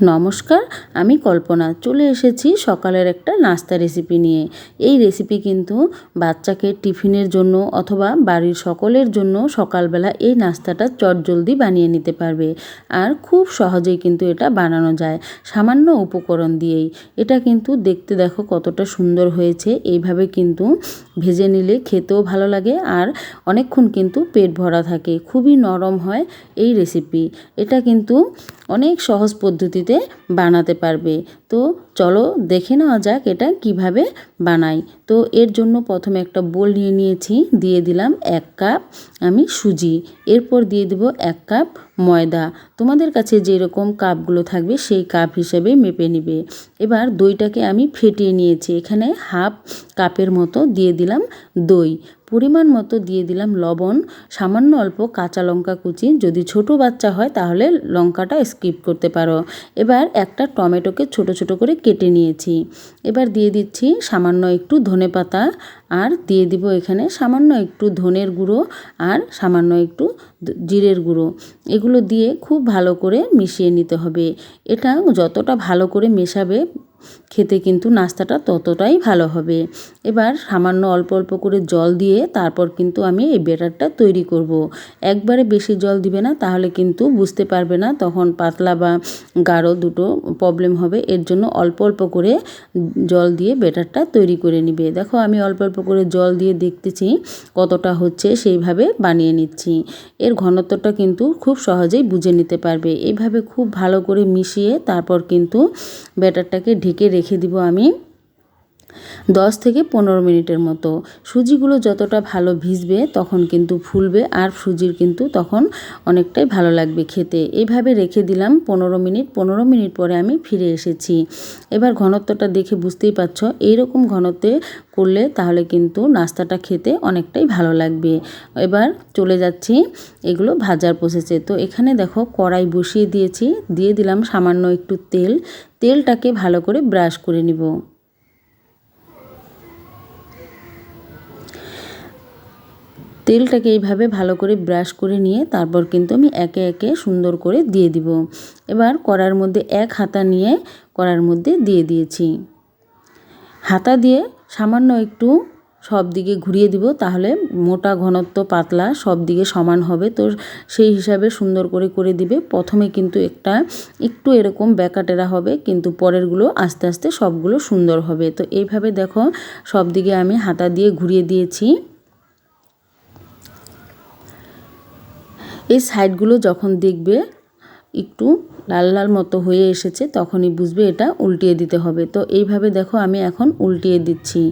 নমস্কার, আমি কল্পনা। চলে এসেছি সকালের একটা নাস্তা রেসিপি নিয়ে। এই রেসিপি কিন্তু বাচ্চাকে টিফিনের জন্য অথবা বাড়ির সকলের জন্য সকালবেলা এই নাস্তাটা চটজলদি বানিয়ে নিতে পারবে। আর খুব সহজেই কিন্তু এটা বানানো যায়, সামান্য উপকরণ দিয়েই। এটা কিন্তু দেখতে দেখো কতটা সুন্দর হয়েছে। এইভাবে কিন্তু ভেজে নিলে খেতেও ভালো লাগে আর অনেকক্ষণ কিন্তু পেট ভরা থাকে। খুবই নরম হয় এই রেসিপি এটা কিন্তু অনেক সহজ পদ্ধতিতে বানাতে পারবে। তো চলো দেখে নেওয়া যাক এটা কীভাবে বানাই। তো এর জন্য প্রথমে একটা বোল নিয়ে নিয়েছি, দিয়ে দিলাম এক কাপ আমি সুজি। এরপর দিয়ে দেবো এক কাপ ময়দা। তোমাদের কাছে যেরকম কাপগুলো থাকবে, সেই কাপ হিসেবে মেপে নিবে। এবার দইটাকে আমি ফেটিয়ে নিয়েছি। এখানে হাফ কাপের মতো দিয়ে দিলাম দই। পরিমাণ মতো দিয়ে দিলাম লবণ। সামান্য অল্প কাঁচা লঙ্কা কুচি। যদি ছোট বাচ্চা হয়, তাহলে লঙ্কাটা স্কিপ করতে পারো। এবার একটা টমেটোকে ছোট ছোট করে কেটে নিয়েছি। এবার দিয়ে দিচ্ছি সামান্য একটু ধনে পাতা। আর দিয়ে দিব এখানে সামান্য একটু ধনের গুঁড়ো। আর সামান্য একটু জিরের গুঁড়ো, এগুলো দিয়ে খুব ভালো করে মিশিয়ে নিতে হবে। এটা যতটা ভালো করে মেশাবে খেতে কিন্তু নাস্তাটা ততটাই ভালো হবে। এবার সামান্য অল্প অল্প করে জল দিয়ে তারপর কিন্তু আমি এই ব্যাটারটা তৈরি করব। একবারে বেশি জল দিবে না, তাহলে কিন্তু বুঝতে পারবে না তখন পাতলা বা গাঢ় দুটো প্রবলেম হবে। এর জন্য অল্প অল্প করে জল দিয়ে ব্যাটারটা তৈরি করে নিবে। দেখো আমি অল্প অল্প করে জল দিয়ে দেখতেছি কতটা হচ্ছে, সেইভাবে বানিয়ে নিচ্ছি। এর ঘনত্বটা কিন্তু খুব সহজেই বুঝে নিতে পারবে। এইভাবে খুব ভালো করে মিশিয়ে তারপর কিন্তু ব্যাটারটাকে ঢেকে রেখে দিব আমি। দশ থেকে পনেরো মিনিটের মতো। সুজিগুলো যতটা ভালো ভিজবে তখন কিন্তু ফুলবে আর সুজির কিন্তু তখন অনেকটাই ভালো লাগবে খেতে। এইভাবে রেখে দিলাম পনেরো মিনিট। পনেরো মিনিট পরে আমি ফিরে এসেছি। এবার ঘনত্বটা দেখে বুঝতেই পারছ, এইরকম ঘনত্বে করলে তাহলে কিন্তু নাস্তাটা খেতে অনেকটাই ভালো লাগবে। এবার চলে যাচ্ছি এগুলো ভাজার প্রসেসে তো এখানে দেখো কড়াই বসিয়ে দিয়েছি। দিয়ে দিলাম সামান্য একটু তেল। তেলটাকে ভালো করে ব্রাশ করে নিব। তেলটাকে এইভাবে ভালো করে ব্রাশ করে নিয়ে তারপর কিন্তু আমি একে একে সুন্দর করে দিয়ে দিব। এবার কড়ার মধ্যে এক হাতা নিয়ে কড়ার মধ্যে দিয়ে দিয়েছি। হাতা দিয়ে সামান্য একটু সব দিকে ঘুরিয়ে দিব, তাহলে মোটা ঘনত্ব পাতলা সব দিকে সমান হবে। তো সেই হিসাবে সুন্দর করে করে দিবে। প্রথমে কিন্তু একটা একটু এরকম ব্যাকাটেরা হবে, কিন্তু পরেরগুলো আস্তে আস্তে সবগুলো সুন্দর হবে। তো এইভাবে দেখো সব দিকে আমি হাতা দিয়ে ঘুরিয়ে দিয়েছি। এই সাইডগুলো যখন দেখবে একটু লাল লাল মতো হয়ে এসেছে, তখনই বুঝবে এটা উল্টিয়ে দিতে হবে। তো এইভাবে দেখো আমি এখন উল্টিয়ে দিচ্ছি।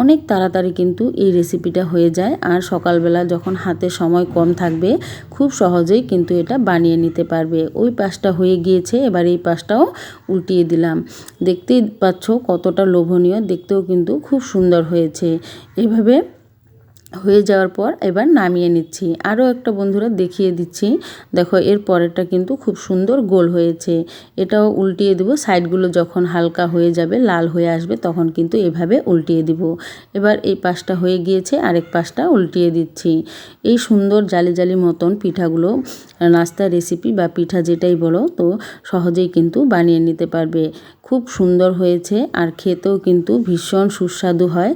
অনেক তাড়াতাড়ি কিন্তু এই রেসিপিটা হয়ে যায় আর সকালবেলা যখন হাতে সময় কম থাকবে, খুব সহজেই কিন্তু এটা বানিয়ে নিতে পারবে। ওই পাশটা হয়ে গিয়েছে, এবার এই পাশটাও উল্টিয়ে দিলাম। দেখতেই পাচ্ছ কতটা লোভনীয়, দেখতেও কিন্তু খুব সুন্দর হয়েছে। এইভাবে হয়ে যাওয়ার পর এবার নামিয়ে নিচ্ছি। আরও একটা বন্ধুরা দেখিয়ে দিচ্ছি। দেখো, এর পরেরটা কিন্তু খুব সুন্দর গোল হয়েছে। এটাও উল্টিয়ে দেবো। সাইডগুলো যখন হালকা হয়ে যাবে, লাল হয়ে আসবে, তখন কিন্তু এভাবে উল্টিয়ে দিব। এবার এই পাশটা হয়ে গিয়েছে, আরেক পাশটা উল্টিয়ে দিচ্ছি। এই সুন্দর জালি জালি মতন পিঠাগুলো, নাস্তার রেসিপি বা পিঠা যেটাই বলো, তো সহজেই কিন্তু বানিয়ে নিতে পারবে। খুব সুন্দর হয়েছে, আর খেতেও কিন্তু ভীষণ সুস্বাদু হয়।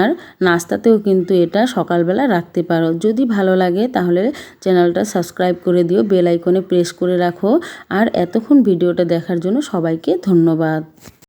আর নাস্তাতেও কিন্তু এটা সকালবেলা রাখতে পারো। যদি ভালো লাগে তাহলে চ্যানেলটা সাবস্ক্রাইব করে দিও, বেল আইকনে প্রেস করে রাখো। আর এতক্ষণ ভিডিওটা দেখার জন্য সবাইকে ধন্যবাদ।